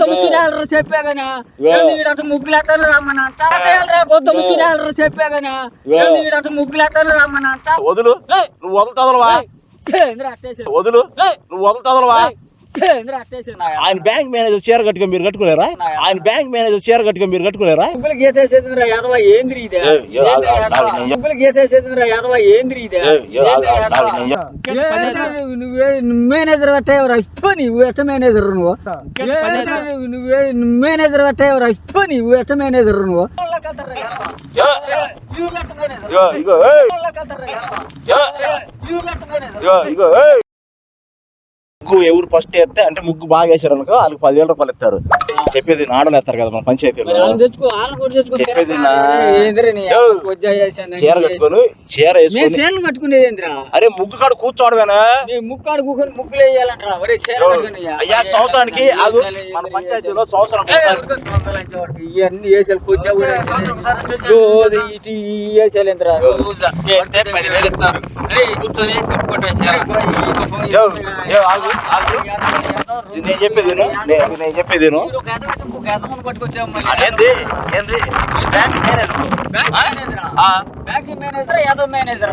ముసుకురాలరా చెప్పాగనా ఏంది ముగ్గులేస్తాను రమ్మనంట పొద్దు ముసుకురాలరా చెప్పాగనా ఏంది ముగ్గులేస్తాను రమ్మనంట వదులు. ఏయ్! నువ్వు అట్టేసి వదులు! నువ్వు అట్టేసి ఆయన బ్యాంక్ మేనేజర్ చీర కట్టుకొని మీరు కట్టుకోలేరా ఆయన బ్యాంక్ మేనేజర్ చీర కట్టుకొని మీరు కట్టుకోలేరా ముగ్గులు గీతేసేదిరా యాదవ ఏంద్రి ఇదే గీతేసేదిరా యాదవ ఇదే నువ్వే మేనేజర్ పెట్టేవరా ఇప్పు నువ్వు ఎట్ట మేనేజర్ నువ్వు నువ్వే మేనేజర్ పెట్టేవరా ఇప్పు నువ్వు ఎట్ట మేనేజర్ నువ్వు ఇగో, ఇగో, ఇగో. ముగ్గు ఎవరు ఫస్ట్ వేస్తే అంటే ముగ్గు బాగా వేసారు అనుకో వాళ్ళకి పదివేల రూపాయలు ఇస్తారు. చెప్పేది నాడలు కదా మన పంచాయతీలో. కూడా చెప్పేది చీర కట్టుకొని చీర నేను వేసుకొని చీరలు కట్టుకునేది ఏంద్రా? అరే ముగ్గు కాడ కూర్చోవడమేనా? నీ ముక్కాడు కూకొని ముగ్గులు వేయాలంటారా? ఒరే చీర అయ్యా సంవత్సరానికి ఆగు. మన పంచాయతీలో సంవత్సరం ఇవన్నీ వేసాలి కూడా వేసాలి. పదివేలు ఇస్తారు. కూర్చొని ఆగు. నేను చెప్పేది. నేను చెప్పేది విను. ఏంది? బ్యాంక్ మేనేజర్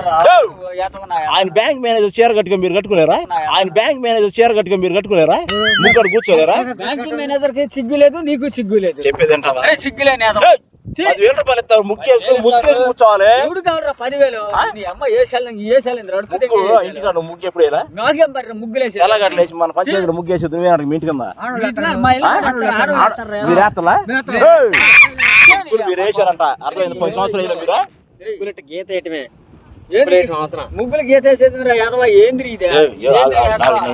ఆయన బ్యాంక్ మేనేజర్ చీర కట్టుకొని మీరు కట్టుకోలేరా ఆయన బ్యాంక్ మేనేజర్ చీర కట్టుకొని మీరు కట్టుకోలేరా ముగ్గురు కూర్చోలేరా? బ్యాంక్ మేనేజర్కి సిగ్గు లేదు నీకు సిగ్గు లేదు. చెప్పేది అరే సిగ్గులేని యాదవ్ ఏయ్, పదివేల రూపాయలు ఇస్తారు. ముక్కేసుకొని ముసుకేసి కూర్చోవాలి. ఎవడు కావరా పదివేలు? నీ అమ్మ ముగ్గు ఇంటికాడ నువ్వు ముగ్గు ఎప్పుడు వేయరా నాకేం మరి ముగ్గులేసి ఎలా కట్టలేసి మన పంచాయతీలో నువ్వే మీ ఇంటి కింద. మీరు వేస్తలా ముగ్గురు మీరు వేసారంట అర్థమైంది? పది సంవత్సరాలు మీరా? గీత వేయటమే? ముగ్గులు గీతేసేదిరా యాదవ ఏంద్రి ఇదే?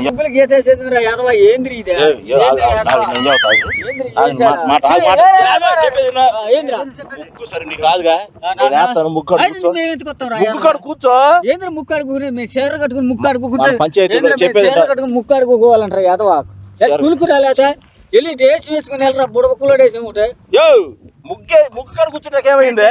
ముగ్గులు గీతేసేదిరా యాదవ ఏంద్రి ఇదే? ఏయ్, ఏ ఆగు, ఏంద్రా ఆగు, యాదవ? ఆగు, నేను చెబుతా, ఆగు. ఏంద్రి ఆగు, చేశారా? మాట, మాట, ఆగు, మాట. ఏయ్, ఆగు, ఏయ్, చెప్పేది విను. ఆ, ఏంద్రా ముగ్గు సరే నీకు రాదుగా? ఆ, నా- నేను వేస్తాను ముగ్గు కాడ అయితే కూర్చో. ఏంద్ర ముక్కు అడుగుకుని మేము చీర కట్టుకుని ముక్కు అడుగుకుంటే మన పంచాయతీలో ఏంద్రా మేము చెప్పేది చీర కట్టుకుని ముక్కు అడుగుకోవాలంటారా యాదవ కులుకురా లేకపోతే వెళ్ళి డేసి వేసుకుని వెళ్ళరా బుడబుక్కులో డేసి ఉంటే? యో! ముగ్గే ముగ్గు కాడ కూర్చుంటాకి ఏమైంది?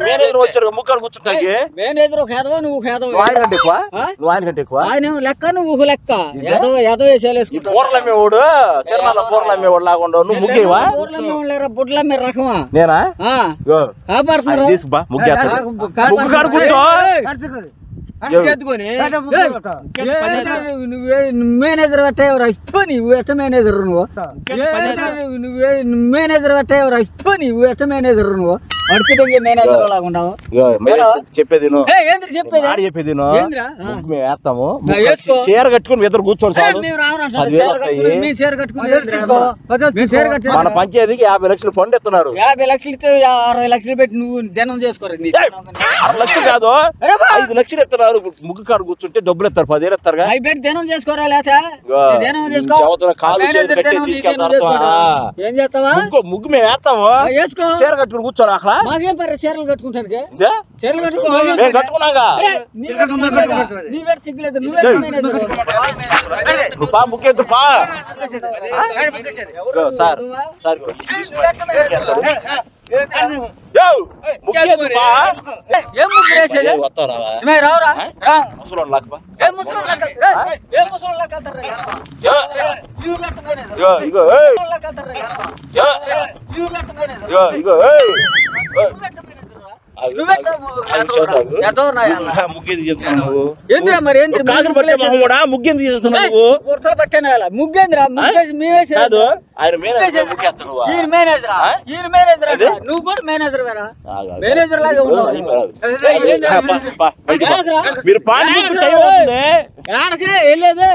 మేనేజర్ వచ్చారు ముగ్గు కాడ కూర్చుంటాకి? మేనేజర్ ఒక యాదవ నువ్వు నువ్వు ఆయన కంటే ఎక్కువ? నువ్వు ఆయన కంటే ఎక్కువ? ఆయన లెక్క నువ్వు లెక్క. ఇదే? యాదవ యాదవ వేసాలు ఈ వేసుకుంటా కూరలు అమ్మేవాడు తిరుమల కూరలు అమ్మేవాడు లాగా నువ్వు ముగ్గేవా బుడ్ల మీరు రకమా? నేనా? కాపాడుతున్నారు? ముగ్గు కూర్చో. నువ్వే మేనేజర్ పెట్టేవరా? ఇప్పు నువ్వు ఎట్ట మేనేజర్ నువ్వు? నువ్వే మేనేజర్ పెట్టేవరా? ఇప్పు నువ్వు ఎట్ట మేనేజర్ నువ్వు? మేనేజర్ లాగా చెప్పేది ఏంద్ర చెప్పేది? మాట చెప్పేది. ముగ్గు మేము వేస్తాము. చీర కట్టుకుని మీ ఇద్దరు కూర్చోండి మన పంచాయతీకి యాభై లక్షలు ఫండ్ ఇస్తున్నారు. యాభై లక్షలు ఇస్తే అరవై లక్షలు పెట్టి నువ్వు దినం చేసుకోరు అరవై లక్షలు కాదు. ఐదు లక్షలు ఇస్తున్నారు. ముగ్గు కాడ కూర్చుంటే డబ్బులు ఇస్తారు పదివేలు ఇస్తారుగా అవి పెట్టి దినం చేసుకోరా చేసుకో. కాలు కట్టి తీసుకెళ్తారు? అర్థమా? ఏం చేస్తావా? ముగ్గు మేము వేస్తాము. చీర కట్టుకుని కూర్చోరు అక్కడ. మాకేం పర్లేదు చీరలు కట్టుకుంటానికి? చీరలు కట్టుకున్నాగా? సిగ్గులేదా? నువ్వే పా పా. సార్ సార్ రావురా? ముసలి. ఇగో, ఇగో, మేనేజర్. ఇగో, ఇగో, ముగ్గేంద్రా ముగ్గేసి మేమేసి కాదు ఆయన మేనేజర్? ఈయన మేనేజర్? ఈయన? నువ్వు కూడా మేనేజర్ వేరా. మేనేజర్ లాగా ఉన్నావు? మీరు ముగ్గు వెళ్ళేది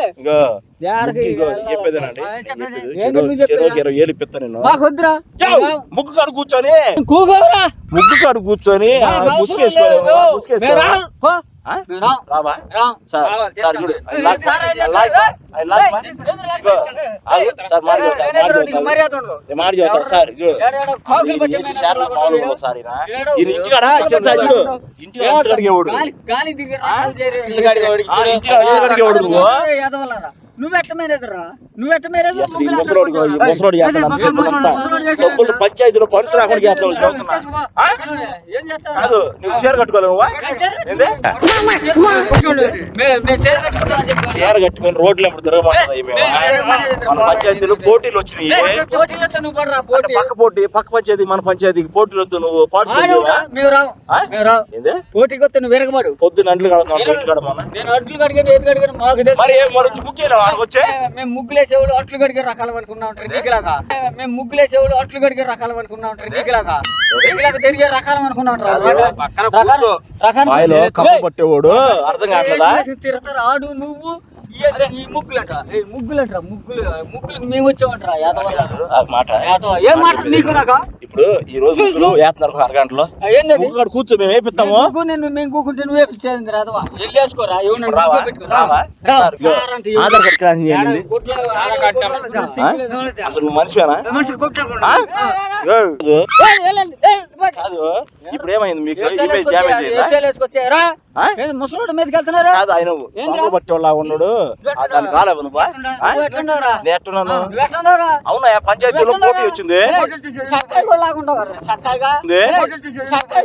కాడు కూర్చొని కూకోరా ముగ్గు కాడు కూర్చొని ఆ, ముసుగేసుకోవాలి మాట చెబుతాను సార్ చేసే షేర్లు ఇంటికాడ చిన్న సార్ చూడు ఇంటికాడ ఇంటికాడ ఇంటికాడికి ఎవడు నువ్వు నువ్వెట్ట మేనేజర్? నువ్వెట్ట మేనేజర్ ముసలోడు ముసలోడు పంచాయతీలో పనులు రాకుండా చేస్తావు చదువుతున్నా ఆ? ఏం చేస్తావు? కాదు నువ్వు చీర కట్టుకోలేవు నువ్వా? ఏంది? చీర కట్టుకొని రోడ్లు ఎప్పుడు మన పంచాయతీలో పోటీలు వచ్చినాయి. పోటీలతో నువ్వు పడరా అంటే పోటీ. పక్క పోటీ పక్క పంచాయతీ మన పంచాయతీకి పోటీలు వద్దు నువ్వు ఏంది? పోటీకి వస్తే నువ్వు విరగబడు. పొద్దున్న అంట్లు కడతాం ఇంటి కడమన్నా నేను అట్లు కడిగాను ఏది కడిగాను మాకు. మరి బుక్ చేయరా వాడికి వచ్చే? మేము ముగ్గులేసేవాళ్ళు అట్లు గడిగే రకాలు అనుకున్నా ఉంటారు నీకులాగా మేము ముగ్గులేసేవాళ్ళు అట్లు గడిగే రకాలు అనుకున్నా ఉంటారు నీకులాగా నీకులాగా తిరిగే రకాలు అనుకున్నా ఉంటారు రకాలు- రకాలు- పట్టేవాడు అర్థం కావట్లేదా? ఆడు నువ్వు. ఈ- ముగ్గులంట ఏ ముగ్గులంట ముగ్గులు ముగ్గులకు మేము వచ్చామంటారా? మాట ఏం మాట నీకు నాకా? ఇప్పుడు ఈ రోజు ముగ్గులు వేస్తున్నారు అరగంటలో. కాడ కూర్చో మేము వేపిస్తాము. నేను మేము కూకుంటే నువ్వే పిచ్చేది రాదవా వెళ్ళేసుకోరా ఏమన్నా? ఆధార్ కార్డు. అసలు? ఏయ్, కాదు. ఇప్పుడు ఏమైంది మీకు? ఇమేజ్ డ్యామేజ్ ముసలోడు మీదకి వెళ్తున్నారా కాదు ఆయన పట్టేవాళ్ళ ఉన్నాడు. ఆ, దానికి రాలేవు నువ్వా? నేను ఎట్టున్నాను? అవునా పంచాయతీలో పోటీ వచ్చింది.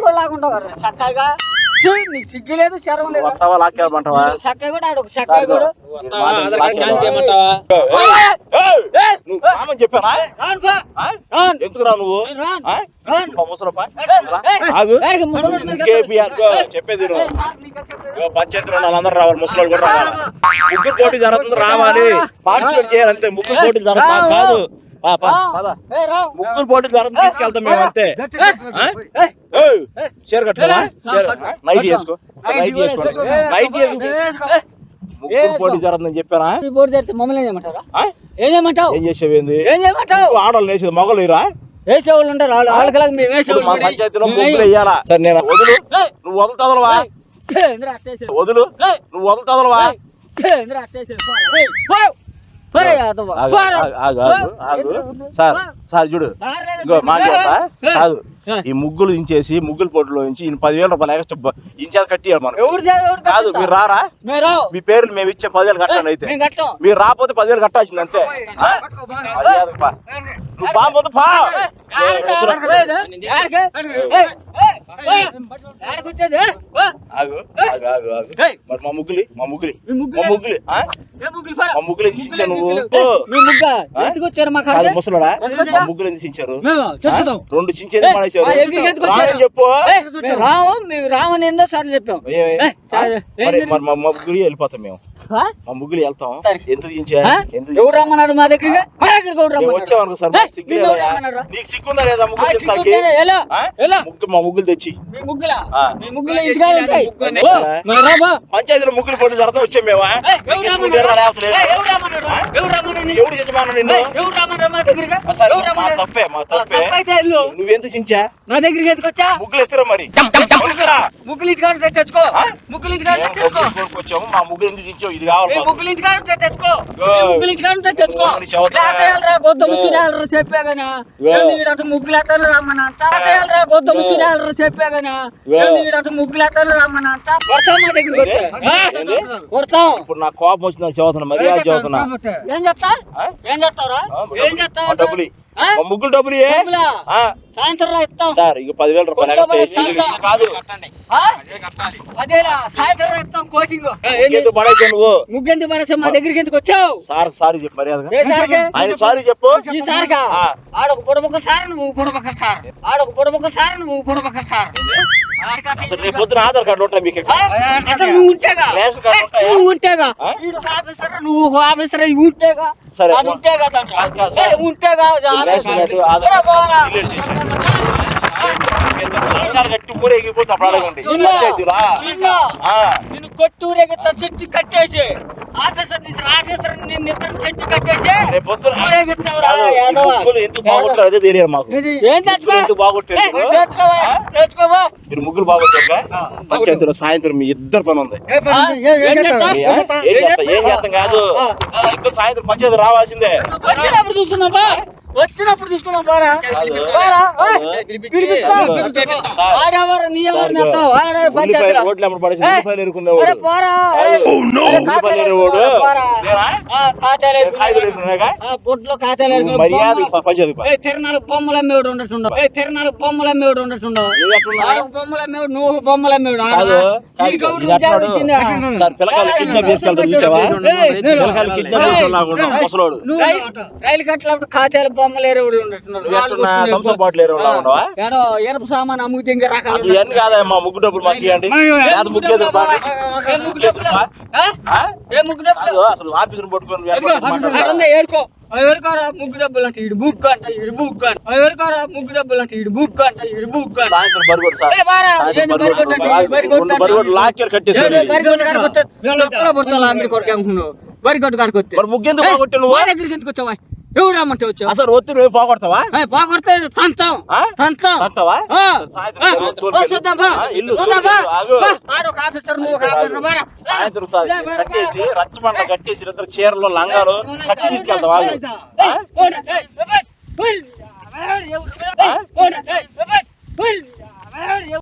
కూడా లాగుంటావు కదరా, చక్కాయిగా. నీకు సిగ్గు లేదు శరం వస్తావా లాక్కేమంటావా కూడా ఆడు కూడా. చెప్పానా. ఎందుకు రా. నువ్వు. చెప్పేది. పంచాయతీలో వాళ్ళందరూ రావాలి ముసలి కూడా రావాలి. ముగ్గురు పోటీ జరుగుతుంది రావాలి. పార్టిసిపేట్ చేయాలి అంతే. ముగ్గురు పోటీ జరుగుతుంది కాదు. ముగ్గురు పోటీ జరుగుతుంది తీసుకెళ్తాం మేము అంతే ఆ? ఏయ్, ఏయ్, చీర పట్టుకో. నైట్ వేసుకో సరే, నైట్ వేసుకో నైట్ వేసుకో పోటీ చెప్పారా బోర్డు తెరిచి మమ్మల్ని ఏం చేయమంటారా? ఏం చేయమంటావు ఏం చేసేవేంది ఏం చేయమంటావు ఆడవాళ్ళు వేసేది మొగలు ఇరా వేసేవాళ్ళు ఉంటారు వాళ్ళు వాళ్ళకి మేము మా పంచాయతీలో ముగ్గులు వేయాలా సరే నేను వదులు నువ్వు వదులుతాదలవా. వదులు ఏయ్, నువ్వు వదులుతాదలవా ఏయ్, ఇంద్రా అట్టేసేది. పోరా, ఏయ్, పో. పోరా, సార్ చూడు ఇగో మాట చెప్పా కాదు ఈ ముగ్గులు ఇంచేసి ముగ్గులు పొట్టులో నుంచి ఈయన పదివేల రూపాయలు ఎక్స్ట్రా ఇంచేది కట్టియాలి మనం కాదు? మీరు రారా. మీ పేర్లు మేము ఇచ్చే పదివేలు కట్టాలి అయితే. మీరు రాకపోతే పదివేలు కట్టాల్సింది అంతే. నువ్వు బాగుపోతే పా ఆడకి, ముసలి- ఆడకి పోయేది? ఆడకి? ఏయ్, ఏయ్, ఏయ్, ఆడకి వచ్చేది? ఓ, ఆగు ఆగు ఆగు ఆగు ఏయ్. మరి మా ముగ్గులి మా ముగ్గులి మీ ముగ్గులే? మా ముగ్గులి ముగ్గులు. మా ముగ్గులు ఇచ్చావు నువ్వు ముగ్గులు. ముసలోడా ఎందుకు మా వచ్చావు? ముగ్గులు ఎందుకు. రెండు చించేది? రాని చెప్పు మేము రామని ఏందో సార్లు చెప్పాం ఏమి? ఏయ్, సరే, మరి? మరి మా మా ముగ్గురు వెళ్ళిపోతాం మేము? మా ముగ్గురు వెళ్తాం సరే. ఎందుకు ఎవరు రమ్మన్నాడు మా దగ్గరికి మా దగ్గరికి ఎవరు మేము రమ్మన్నాడు సార్ లేదా? ఎవరు రమ్మన్నాడు? నీకు సిగ్గుందా లేదా ముగ్గురు సిగ్గు తీస్తానికి? ఉంటేనే ఎలా? ఆ? ఎలా? ముగ్గు మా ముగ్గులు తెచ్చి మీ ముగ్గులా. మీ ముగ్గులు ఇంటికాడ ఉంటాయి. పంచాయతీలో ముగ్గురు పోటీ జరుగుతా వచ్చాం మేమా ఎవరు రమ్మన్నాడు? ఎవరు రమ్మన్నాడు? ఎవరు రమ్మన్నాడు నిన్ను? ఎవడు యజమాను నిన్ను ఎవరు రమ్మన్నాడు మా దగ్గరికి? మా రమ్మన్నాడు? తప్పే మా ఆ, తప్పే. తప్పైతే వెళ్ళు. నువ్వెంత చించా? నా దగ్గరికి ఎందుకు వచ్చా? ముగ్గులు ఎత్తురా మరి. ముగ్గులు ఇంటికాడ ఉంటే తెచ్చుకో? ముగ్గులు ఇంటికాడ మేము ఉంటే తెచ్చుకో. మా ముగ్గురు ఎందుకు చించావు? ఇది కావాలి. ముగ్గులు ఇంటికాడ ఉంటే తెచ్చుకో. ముగ్గులు ఇంటికాడ ఉంటే తెచ్చుకో. ముగ్గులు గొద్ద ముసుకుని వెళ్ళరా చెప్పాగనా ముగ్గులు ఎత్తాను రమ్మని గొద్ద ముసుకుని వెళ్ళరా చెప్పాగనా ముగ్గులు ఎత్తాను రమ్మని అంట? కొడతాం మా దగ్గరికి? కొడతాం. ఇప్పుడు నాకు కోపం వచ్చి నాకు చదువుతున్నా మరి అది చదువుతున్నా ఏం చెప్తా? ఏం చెప్తారా ఏం చెప్తావు డబ్బులు ముగ్గురు డబ్బులు సాయంత్రం ఇస్తాం. సార్ ఇక పదివేల రూపాయలు ఎక్స్ట్రా కాదు. అదేరా సాయంత్రం రా ఇస్తాం కోచింగ్. ఎందుకు పడేసావు నువ్వు? ముగ్గెందుకు పడేసా మా దగ్గరికి ఎందుకు వచ్చావు? సార్ సారీ చెప్పు మర్యాదగా. ఏ సార్కే? ఆయన సారీ చెప్పు. ఈ సార్గా. ఆడొక పొడబొక్క సార్ నువ్వు పొడబొక్క సార్. ఆడొక పొడబొక్క సార్ నువ్వు పొడబొక్క సార్. అసలు రేపు పొద్దున ఆధార్ కార్డు ఉంటాయి మీకు ఆ? అసలు నువ్వు ఉంటేగా రేషన్ కార్డు ఉంటాయా? నువ్వు ఉంటేగా ఆ? ఈడు ఒక ఆఫీసర్ నువ్వు ఒక ఆఫీసర్ ఇవి ఉంటేగా సరే, అది ఉంటేగా దాంట్లో. కాదు, కాదు, సార్. ఏ, ఉంటేగా అది రేషన్. కార్డు ఆధార్ డిలీట్ కట్టి ఊరేగిపోతే అప్పుడు. నిన్ను చెట్టు కట్టేసి ఆఫీసర్ని ఆఫీసర్ నిన్ను ఇద్దరు చెట్టు కట్టేసి మీరు ముగ్గురు బాగుంటారు పంచాయతీలో సాయంత్రం మీ ఇద్దరు పని ఉంది? ఏం చేస్తా? కాదు. ఇద్దరు సాయంత్రం పంచాయతీ రావాల్సిందే. చూస్తున్నావా వచ్చినప్పుడు తీసుకున్నాం పోరా. ఆ, బొడ్లో. ఏయ్, తిరణాలు బొమ్మల అమ్మేవాడు ఉండటుండవు. ఏ తిరణాలు బొమ్మల అమ్మేవాడు ఉండటుండవు. బొమ్మల అమ్మేవాడు నువ్వు బొమ్మల నువ్వు రైలు- కట్టినప్పుడు కాచాలు బొమ్మలు ఎరువుడు ఉండట్టున్నారు నువ్వు ఎట్లున్నా థమ్స్ బాటిల్ ఎరువు ఉండవా ఏడో ఎరుపు సామాన్ అమ్ముతే ఇంకా రకాలు అసలు ఇవన్నీ కాదా మా ముగ్గు డబ్బులు మాకు ఇవ్వండి. లేదా ముగ్గు ముగ్గు డబ్బులు? ఆ? ఆ? ఏ ముగ్గు డబ్బులు? కాదు అసలు ఆఫీసులు పట్టుకొని ఎరుకో, అడుందా ఏరుకో ఆ ఏరుకోరా ముగ్గు డబ్బులు అంటే ఇడు బుక్ అంట ఇడు బుక్ అంట. ఆ ఏరుకోరా ముగ్గు డబ్బులు అంటే ఇడు బుక్ అంట ఇడు బుక్ అంట. సాయంత్రం బరిగొట్టు సార్. ఏ బారా, ఎవరు రమ్మంటే వచ్చావు అసలు ఒత్తి నువ్వు పోగొడతావా పోగొడితే తంతాం? తంతాం తంతావా? ఇల్లు చూద్దాం, బా. తోలు- ఆగు. బా. ఆడు ఒక ఆఫీసర్ నువ్వు ఒక ఆఫీసర్ బారా. సాయంత్రం కట్టేసి రచ్చబండ కట్టేసి ఇద్దరు చీరలు లంగాలు కట్టి తీసుకెళ్తావా ఎవరు?